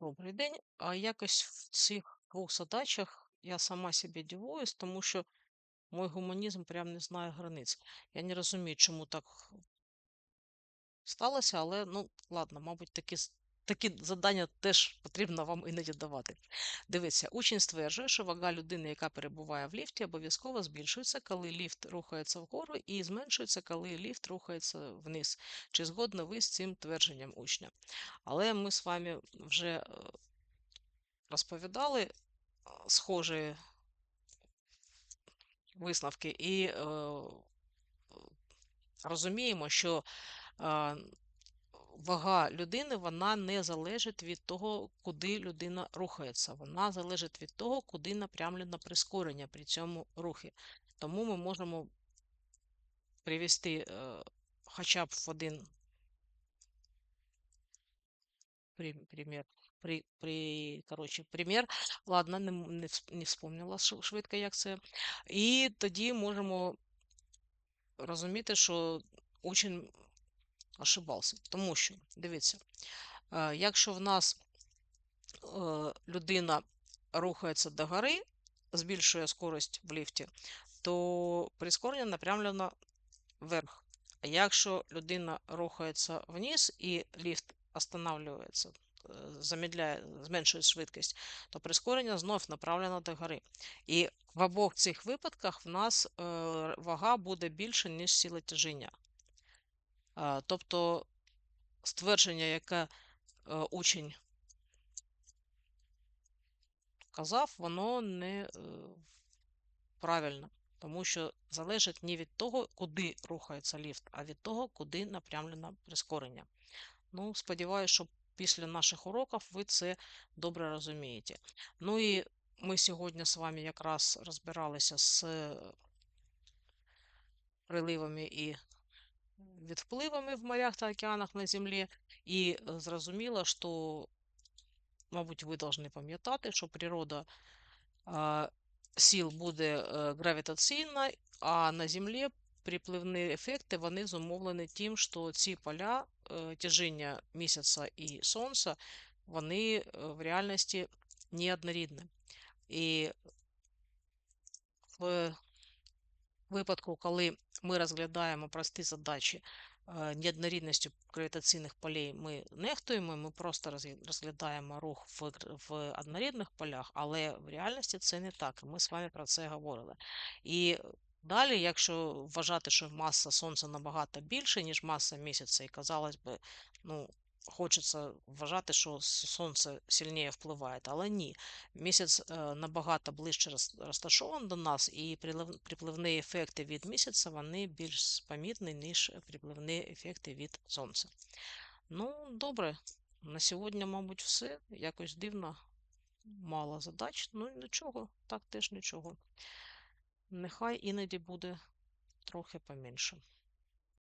Добрий день. А якось в цих двох задачах я сама собі дивуюсь, тому що мой гуманізм прям не знає границь. Я не розумію, чому так сталося, але ну ладно, мабуть, такі, такі завдання теж потрібно вам іноді давати. Дивіться, учень стверджує, що вага людини, яка перебуває в ліфті, обов'язково збільшується, коли ліфт рухається вгору, і зменшується, коли ліфт рухається вниз. Чи згодні ви з цим твердженням учня? Але ми з вами вже е, розповідали схожі висновки, і е, розуміємо, що е, вага людини вона не залежить від того, куди людина рухається. Вона залежить від того, куди напрямлено прискорення при цьому рухі. Тому ми можемо привести е, хоча б в один при- пример. При, при, коротше, примір. Ладно, не, не, не вспомнила швидко, як це. І тоді можемо розуміти, що учень ошибався. Тому що, дивіться, е, якщо в нас е, людина рухається до гори, збільшує скорость в ліфті, то прискорення напрямлено вверх. А якщо людина рухається вниз і ліфт останавливається, е, замедляє, зменшує швидкість, то прискорення знов направлено до гори. І в обох цих випадках в нас вага буде більше, ніж сила тяжіння. Тобто ствердження, яке е, учень казав, воно не е, правильне, тому що залежить не від того, куди рухається ліфт, а від того, куди напрямлено прискорення. Ну, сподіваюся, що після наших уроків ви це добре розумієте. Ну і ми сьогодні з вами якраз розбиралися з приливами і відпливами в морях та океанах на Землі, і е, зрозуміло, що, мабуть, ви повинні пам'ятати, що природа сіл буде е, гравітаційна, а на Землі припливні ефекти вони зумовлені тим, що ці поля е, тяжіння місяця і сонця, вони в реальності неоднорідні. І в випадку, коли ми розглядаємо прості задачі е, неоднорідністю гравітаційних полей, ми нехтуємо, ми просто розглядаємо рух в, в однорідних полях, але в реальності це не так. Ми з вами про це говорили. І далі, якщо вважати, що маса Сонця набагато більше, ніж маса місяця, і казалось би, ну. Хочеться вважати, що сонце сильніше впливає, але ні. Місяць е, набагато ближче розташований до нас, і припливні ефекти від місяця вони більш помітні, ніж припливні ефекти від сонця. Ну, добре, на сьогодні, мабуть, все. Якось дивно, мало задач. Ну, нічого, так теж нічого. Нехай іноді буде трохи поменше.